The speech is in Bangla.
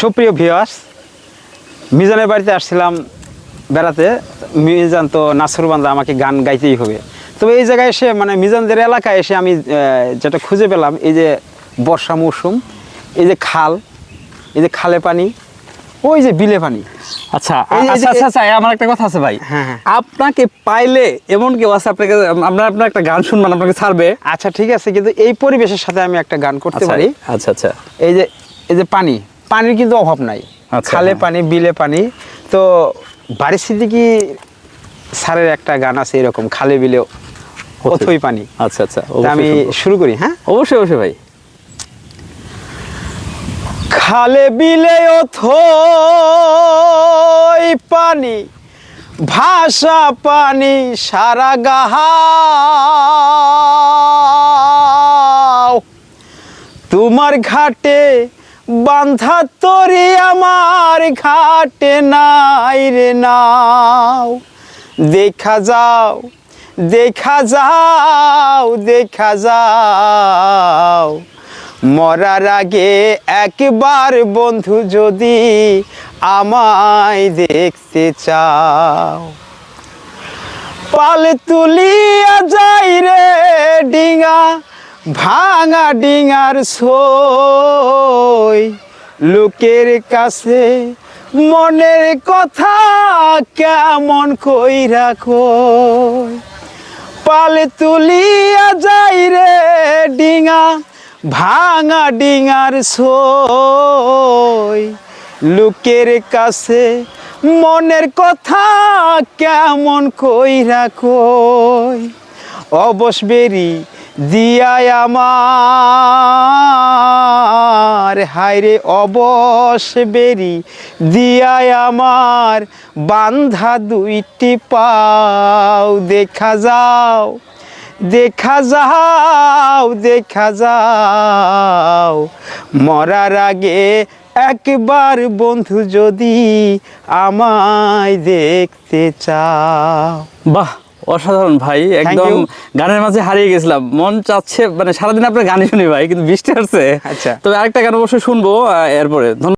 সুপ্রিয় ভিওয়ার্স মিজানের বাড়িতে আসছিলাম বেড়াতে। মিজান তো নাসরবান্ধা আমাকে গান গাইতেই হবে। তবে এই জায়গায় এসে মানে মিজানদের এলাকায় এসে আমি যেটা খুঁজে পেলাম এই যে বর্ষা মৌসুম এই যে খাল এই যে খালে পানি ওই যে বিলে পানি। আচ্ছা আচ্ছা আচ্ছা আচ্ছা আমার একটা কথা আছে ভাই। হ্যাঁ, হ্যাঁ। আপনাকে পাইলে এমন কেউ আছে আপনাকে আমরা আপনার একটা গান শুনবেন আপনাকে ছাড়বে। আচ্ছা ঠিক আছে কিন্তু এই পরিবেশের সাথে আমি একটা গান করতে আচ্ছা পারি। আচ্ছা আচ্ছা। এই যে এই যে পানি পানির কিন্তু অভাব নাই। আচ্ছা, খালে হ্যাঁ। পানি বিলে পানি। তো বাড়ির সিদ্দিকি স্যারের একটা গান আছে এরকম খালে বিলে অথই পানি? আচ্ছা আচ্ছা আমি শুরু করি হ্যাঁ? অবশ্যই অবশ্যই ভাই। খালে বিলে অথই পানি ভাষা পানি সারা গাহাও। তোমার ঘাটে বান্ধা তরি আমার ঘাটে নাই রে নাও। দেখা যাও দেখা যাও দেখা যাও। মরার আগে একবার বন্ধু যদি আমায় দেখতে চাও। পাল তুলিয়া যাই রে ডিঙা, ভাঙা ডিঙার সই লোকের কাছে মনের কথা কেমন কই? রাখো পাল তুলিয়া যাই রে ডিঙা, ভাঙা ডিঙার সই। লোকের কাছে মনের কথা কেমন কই? রাখই অবশ বেরি দিয়াই আমার। হায়রে অবশ বেরি দিয়াই আমার বান্ধা দুইটি পাও। দেখা যাও দেখা যাও দেখা যাও। মরার আগে একবার বন্ধু যদি আমায় দেখতে চাও। বাহ অসাধারণ ভাই একদম গানের মাঝে হারিয়ে গেছিলাম। মন চাচ্ছে মানে সারাদিন আপনার গানই শুনি ভাই কিন্তু বৃষ্টি আসছে আচ্ছা। তবে আরেকটা গান অবশ্যই শুনব এরপরে।